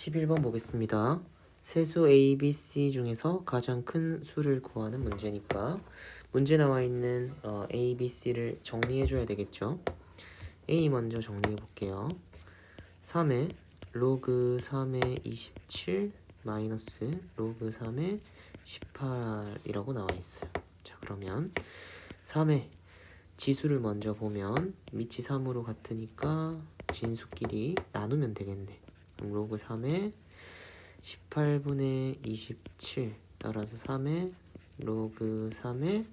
11번 보겠습니다. 세수 A, B, C 중에서 가장 큰 수를 구하는 문제니까 문제 나와 있는 어, A, B, C를 정리해 줘야 되겠죠. A 먼저 정리해 볼게요. 3의 로그 3의 27 마이너스 로그 3의 18이라고 나와 있어요. 자 그러면 3의 지수를 먼저 보면 밑이 3으로 같으니까 진수끼리 나누면 되겠네. 로그 3의 18분의 27 따라서 3의 로그 3의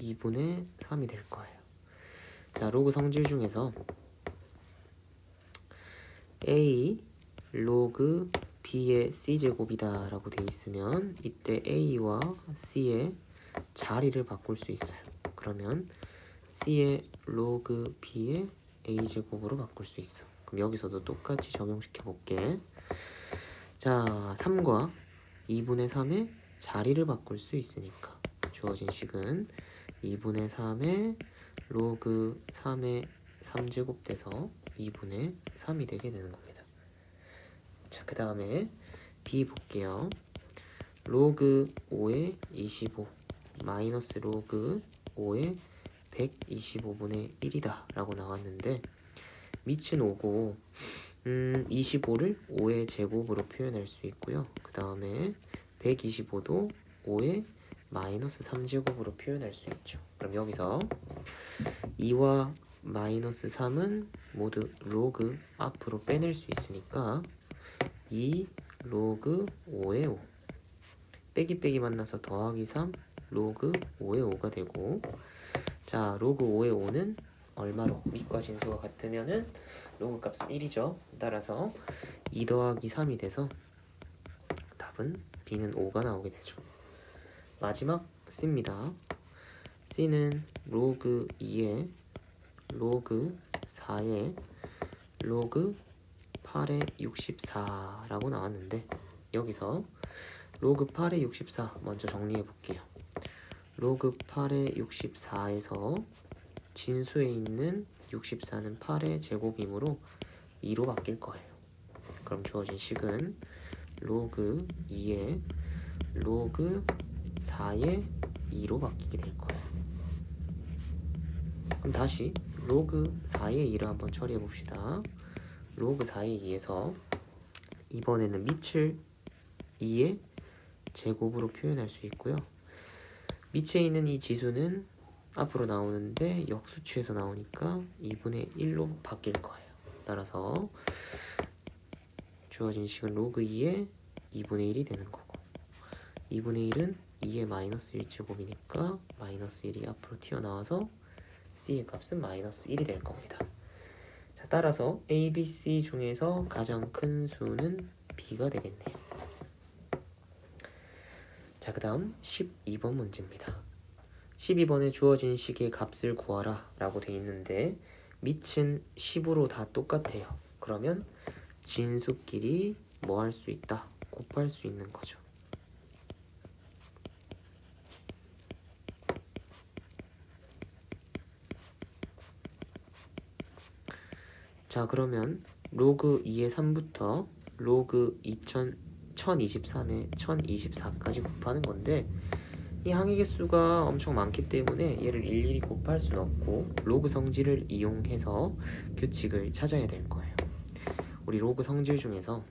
2분의 3이 될 거예요. 자, 로그 성질 중에서 a 로그 b의 c제곱이다 라고 돼 있으면 이때 a와 c의 자리를 바꿀 수 있어요. 그러면 c의 로그 b의 a제곱으로 바꿀 수 있어. 그럼 여기서도 똑같이 적용시켜 볼게. 자, 3과 2분의 3의 자리를 바꿀 수 있으니까 주어진 식은 2분의 3의 로그 3의 3제곱 돼서 2분의 3이 되게 되는 겁니다. 자, 그 다음에 b 볼게요. 로그 5의 25 마이너스 로그 5의 125분의 1이다 라고 나왔는데 밑은 5고 음, 25를 5의 제곱으로 표현할 수 있고요. 그 다음에 125도 5의 마이너스 3제곱으로 표현할 수 있죠. 그럼 여기서 2와 마이너스 3은 모두 로그 앞으로 빼낼 수 있으니까 2 로그 5의 5 빼기 빼기 만나서 더하기 3 로그 5의 5가 되고 자 로그 5의 5는 얼마로 밑과 진수가 같으면은 로그 값은 1이죠. 따라서 2 더하기 3이 돼서 답은 B는 5가 나오게 되죠. 마지막 C입니다. C는 로그 2에 로그 4에 로그 8에 64라고 나왔는데 여기서 로그 8에 64 먼저 정리해 볼게요. 로그 8에 64에서 진수에 있는 64는 8의 제곱이므로 2로 바뀔 거예요. 그럼 주어진 식은 로그 2에 로그 4의 2로 바뀌게 될 거예요. 그럼 다시 로그 4의 2를 한번 처리해 봅시다. 로그 4의 2에서 이번에는 밑을 2의 제곱으로 표현할 수 있고요. 밑에 있는 이 지수는 앞으로 나오는데 역수치에서 나오니까 2분의 1로 바뀔 거예요. 따라서 주어진 식은 로그 2의 2분의 1이 되는 거고 2분의 1은 2의 마이너스 1제곱이니까 마이너스 1이 앞으로 튀어나와서 C의 값은 마이너스 1이 될 겁니다. 자, 따라서 A, B, C 중에서 가장 큰 수는 B가 되겠네요. 자, 그 다음 12번 문제입니다. 12번에 주어진 식의 값을 구하라 라고 돼 있는데 밑은 10으로 다 똑같아요. 그러면 진수끼리 뭐 할 수 있다? 곱할 수 있는 거죠. 자 그러면 로그 2의 3부터 로그 2000, 1023에 1024까지 곱하는 건데 이 항의 개수가 엄청 많기 때문에 얘를 일일이 곱할 수는 없고 로그 성질을 이용해서 규칙을 찾아야 될 거예요. 우리 로그 성질 중에서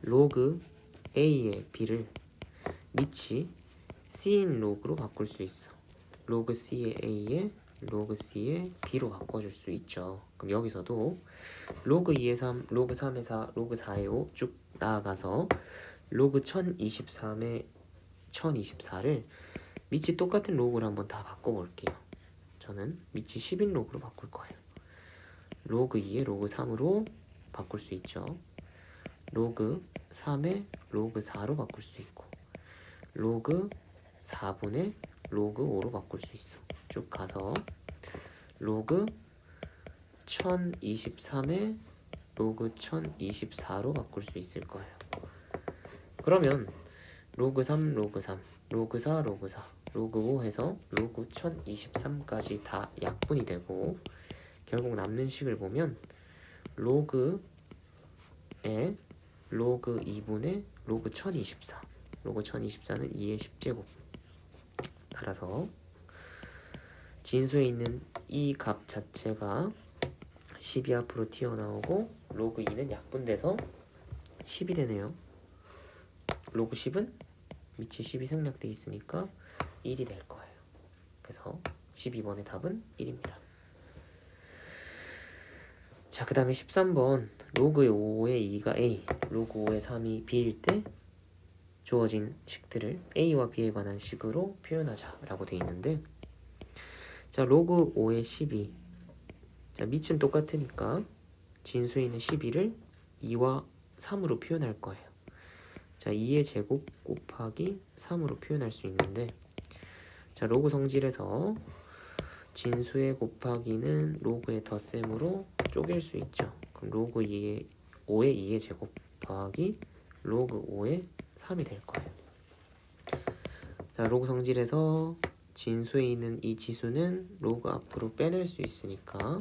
로그 A의 B를 밑이 C인 로그로 바꿀 수 있어. 로그 C의 A에 로그 C의 B로 바꿔줄 수 있죠. 그럼 여기서도 로그 2의 3, 로그 3의 4, 로그 4의 5 쭉 나아가서 로그 1023의 1024를 밑이 똑같은 로그를 한번 다 바꿔볼게요. 저는 밑이 10인 로그로 바꿀 거예요. 로그 2의 로그 3으로 바꿀 수 있죠. 로그 3의 로그 4로 바꿀 수 있고 로그 4분의 로그 5로 바꿀 수 있어. 쭉 가서 로그 1023의 로그 1024로 바꿀 수 있을 거예요. 그러면 로그 3, 로그 3, 로그 4, 로그 4, 로그 5 해서 로그 1023까지 다 약분이 되고 결국 남는 식을 보면 로그 2에 로그 2분의 로그 1024 로그 1024는 2의 10제곱. 따라서 진수에 있는 이 값 자체가 10이 앞으로 튀어나오고 로그 2는 약분돼서 10이 되네요. 로그 10은 밑에 10이 생략돼 있으니까 1이 될 거예요. 그래서 12번의 답은 1입니다. 자, 그 다음에 13번. 로그 5의 2가 A, 로그 5의 3이 B일 때 주어진 식들을 A와 B에 관한 식으로 표현하자라고 되어 있는데 자, 로그 5의 12 자, 밑은 똑같으니까 진수에 있는 12를 2와 3으로 표현할 거예요. 자, 2의 제곱 곱하기 3으로 표현할 수 있는데 자, 로그 성질에서 진수의 곱하기는 로그의 덧셈으로 쪼갤 수 있죠. 그럼 로그 2의 5의 2의 제곱 더하기 로그 5의 3이 될 거예요. 자, 로그 성질에서 진수에 있는 이 지수는 로그 앞으로 빼낼 수 있으니까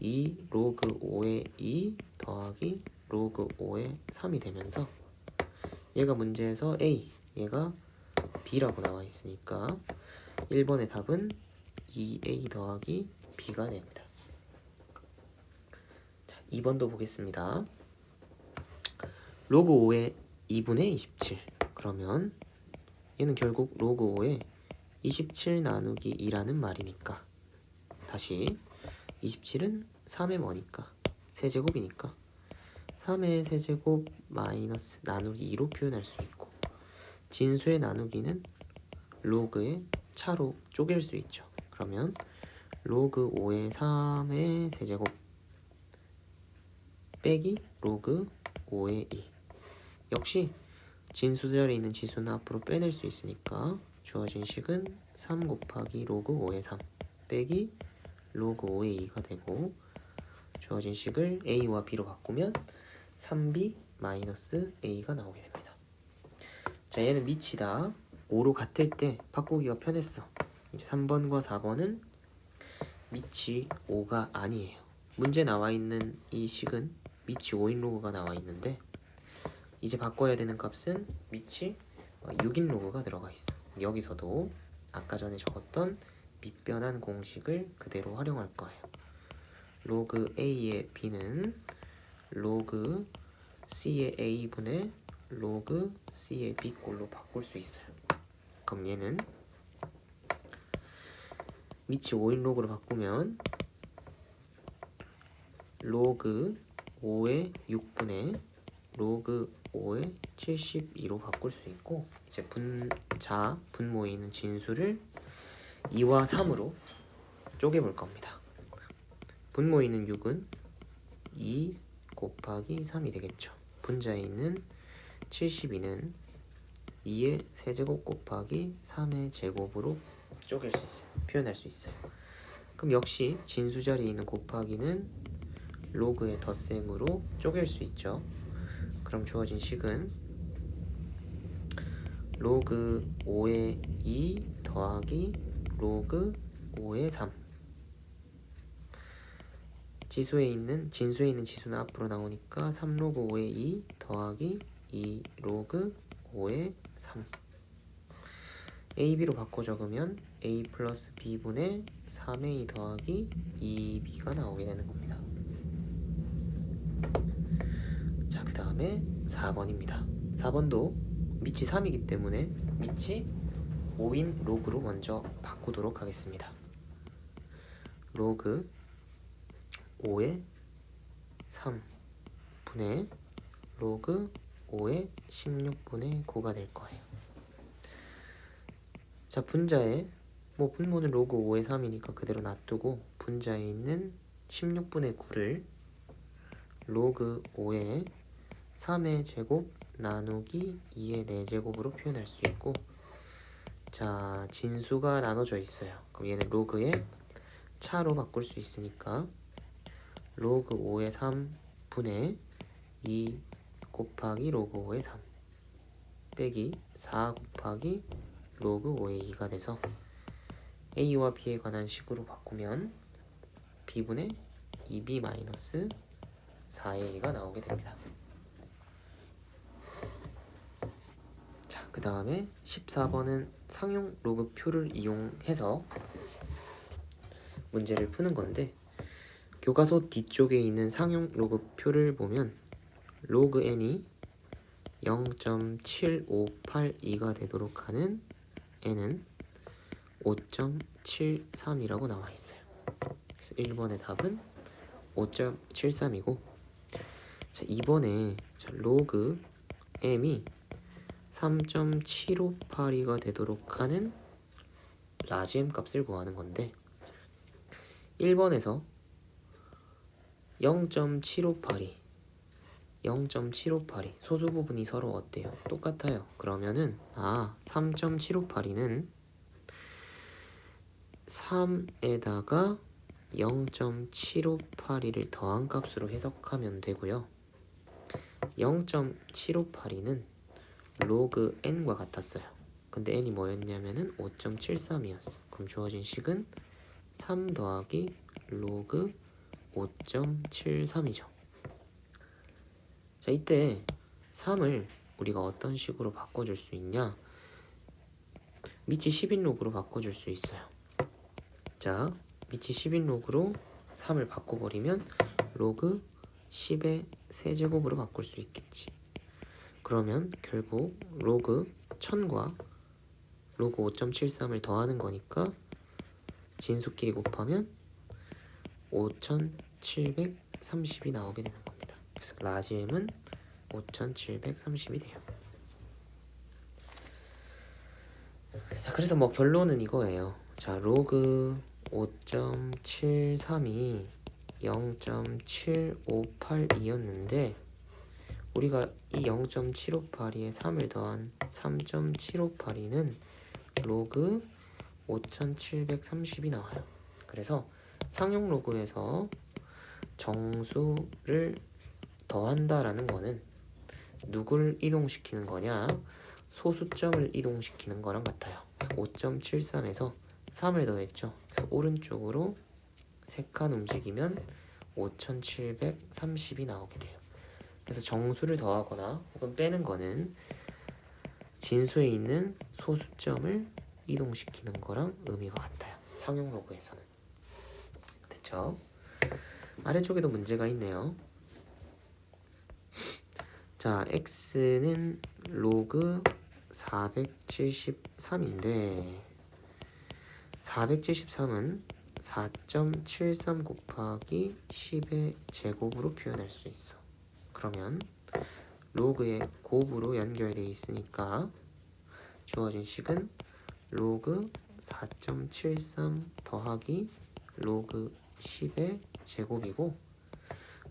2 로그 5의 2 더하기 로그 5의 3이 되면서 얘가 문제에서 A, 얘가 B라고 나와 있으니까 1번의 답은 2A 더하기 B가 됩니다. 자, 2번도 보겠습니다. 로그 5의 2분의 27 그러면 얘는 결국 로그 5의 27 나누기 2라는 말이니까 다시 27은 3의 뭐니까 세제곱이니까 3의 세제곱 마이너스 나누기 2로 표현할 수 있고 진수의 나누기는 로그의 차로 쪼갤 수 있죠. 그러면 로그 5의 3의 세제곱 빼기 로그 5의 2 역시 진수 자리에 있는 지수는 앞으로 빼낼 수 있으니까 주어진 식은 3 곱하기 로그 5의 3 빼기 로그 5의 2가 되고 주어진 식을 a와 b로 바꾸면 3b 마이너스 a가 나오게 됩니다. 자 얘는 밑이다 5로 같을 때 바꾸기가 편했어. 이제 3번과 4번은 밑이 5가 아니에요. 문제 나와 있는 이 식은 밑이 5인 로그가 나와 있는데 이제 바꿔야 되는 값은 밑이 6인 로그가 들어가 있어. 여기서도 아까 전에 적었던 밑변한 공식을 그대로 활용할 거예요. 로그 a의 b는 로그 c의 a분의 로그 c의 b 꼴로 바꿀 수 있어요. 그럼 얘는 밑이 5인 로그로 바꾸면 로그 5의 6분의 로그 5의 72로 바꿀 수 있고 이제 분자 분모에 있는 진수를 2와 3으로 쪼개 볼 겁니다. 분모에 있는 6은 2 곱하기 3이 되겠죠. 분자에 있는 72는 2의 세제곱 곱하기 3의 제곱으로 쪼갤 수 있어요. 표현할 수 있어요. 그럼 역시 진수 자리에 있는 곱하기는 로그의 덧셈으로 쪼갤 수 있죠. 그럼 주어진 식은 로그 5의 2 더하기 로그 5의 3 지수에 있는 진수에 있는 지수는 앞으로 나오니까 3 로그 5의 2 더하기 2 로그 5의 3 a, b로 바꿔 적으면 a 플러스 b분의 3a 더하기 2b가 나오게 되는 겁니다. 자, 그 다음에 4번입니다. 4번도 밑이 3이기 때문에 밑이 5인 로그로 먼저 바꾸도록 하겠습니다. 로그 5의 3분의 로그 5의 16분의 9가 될 거예요. 자, 분자에 뭐 분모는 로그 5의 3이니까 그대로 놔두고 분자에 있는 16분의 9를 로그 5의 3의 제곱 나누기 2의 4제곱으로 표현할 수 있고 자 진수가 나눠져 있어요 그럼 얘는 로그의 차로 바꿀 수 있으니까 로그 5의 3분의 2 곱하기 로그 5의 3 빼기 4 곱하기 로그 5의 2가 돼서 a와 b에 관한 식으로 바꾸면 b분의 2b 마이너스 4의 2가 나오게 됩니다. 자, 그 다음에 14번은 상용 로그표를 이용해서 문제를 푸는 건데 교과서 뒤쪽에 있는 상용 로그표를 보면 로그 n이 0.7582가 되도록 하는 n은 5.73이라고 나와 있어요. 그래서 1번의 답은 5.73이고 자, 2번에 자, 로그 m이 3.7582가 되도록 하는 라지 m 값을 구하는 건데 1번에서 0.7582 0.7582 소수 부분이 서로 어때요? 똑같아요. 그러면은 아 3.7582는 3에다가 0.7582를 더한 값으로 해석하면 되고요. 0.7582는 로그 n과 같았어요. 근데 n이 뭐였냐면은 5.73이었어. 그럼 주어진 식은 3 더하기 로그 5.73이죠. 자, 이때 3을 우리가 어떤 식으로 바꿔줄 수 있냐? 밑이 10인 로그로 바꿔줄 수 있어요. 자, 밑이 10인 로그로 3을 바꿔버리면 로그 10의 세제곱으로 바꿀 수 있겠지. 그러면 결국 로그 1000과 로그 5.73을 더하는 거니까 진수끼리 곱하면 5730이 나오게 되는 겁니다. 그래서 라지엠은 5730이 돼요. 자, 그래서 뭐 결론은 이거예요. 자, 로그 5.73이 0.758이었는데 우리가 이 0.758이에 3을 더한 3.758이는 로그 5730이 나와요. 그래서 상용 로그에서 정수를 더한다라는 거는 누굴 이동시키는 거냐? 소수점을 이동시키는 거랑 같아요. 5.73에서 3을 더했죠. 그래서 오른쪽으로 3칸 움직이면 5730이 나오게 돼요. 그래서 정수를 더하거나 혹은 빼는 거는 진수에 있는 소수점을 이동시키는 거랑 의미가 같아요. 상용 로그에서는. 됐죠? 아래쪽에도 문제가 있네요. 자, x는 로그 473인데 473은 4.73 곱하기 10의 제곱으로 표현할 수 있어. 그러면 로그의 곱으로 연결되어 있으니까 주어진 식은 로그 4.73 더하기 로그 10의 제곱이고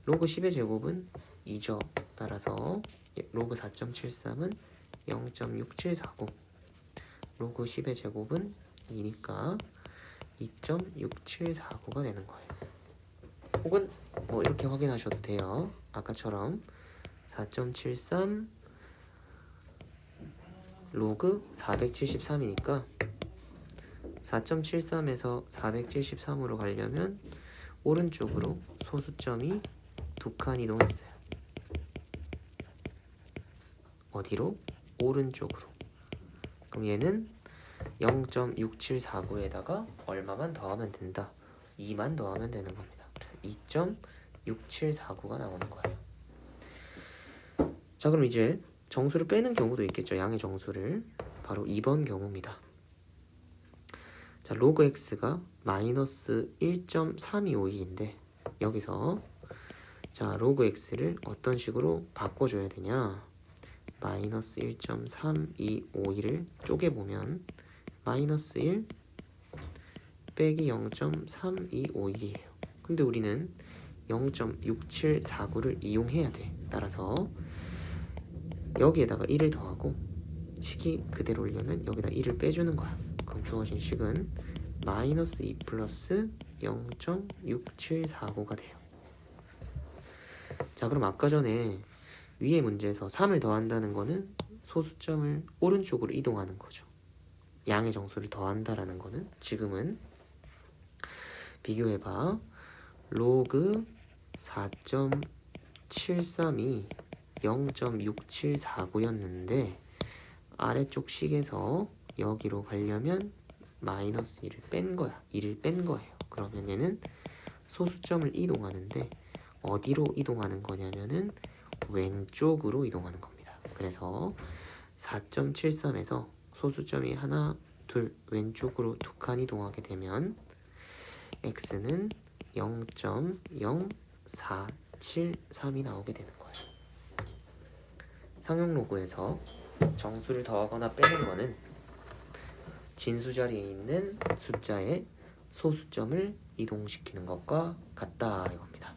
로그 10의 제곱은 2죠. 따라서 로그 4.73은 0.6749 로그 10의 제곱은 2니까 2.6749가 되는 거예요. 혹은 뭐 이렇게 확인하셔도 돼요. 아까처럼 4.73 로그 473이니까 4.73에서 473으로 가려면 오른쪽으로 소수점이 두 칸 이동했어요. 어디로? 오른쪽으로. 그럼 얘는 0.6749에다가 얼마만 더하면 된다. 2만 더하면 되는 겁니다. 2.6749가 나오는 거예요. 자, 그럼 이제 정수를 빼는 경우도 있겠죠. 양의 정수를. 바로 2번 경우입니다. 자, 로그 x가 마이너스 1.3252인데 여기서 자, 로그 x를 어떤 식으로 바꿔줘야 되냐? 마이너스 1.3252를 쪼개보면 마이너스 1 빼기 0.3251이에요. 근데 우리는 0.6749를 이용해야 돼. 따라서 여기에다가 1을 더하고 식이 그대로 오려면 여기다 1을 빼주는 거야. 그럼 주어진 식은 마이너스 2 플러스 0.6749가 돼요. 자 그럼 아까 전에 위의 문제에서 3을 더한다는 거는 소수점을 오른쪽으로 이동하는 거죠. 양의 정수를 더한다라는 거는 지금은 비교해봐. 로그 73이 0.6749였는데 아래쪽 식에서 여기로 가려면 마이너스 1을 뺀 거야. 1을 뺀 거예요. 그러면 얘는 소수점을 이동하는데 어디로 이동하는 거냐면은 왼쪽으로 이동하는 겁니다. 그래서 4.73에서 소수점이 하나, 둘 왼쪽으로 두 칸 이동하게 되면 x는 0.0473이 나오게 되는 거예요. 상용 로그에서 정수를 더하거나 빼는 거는 진수 자리에 있는 숫자의 소수점을 이동시키는 것과 같다 이겁니다.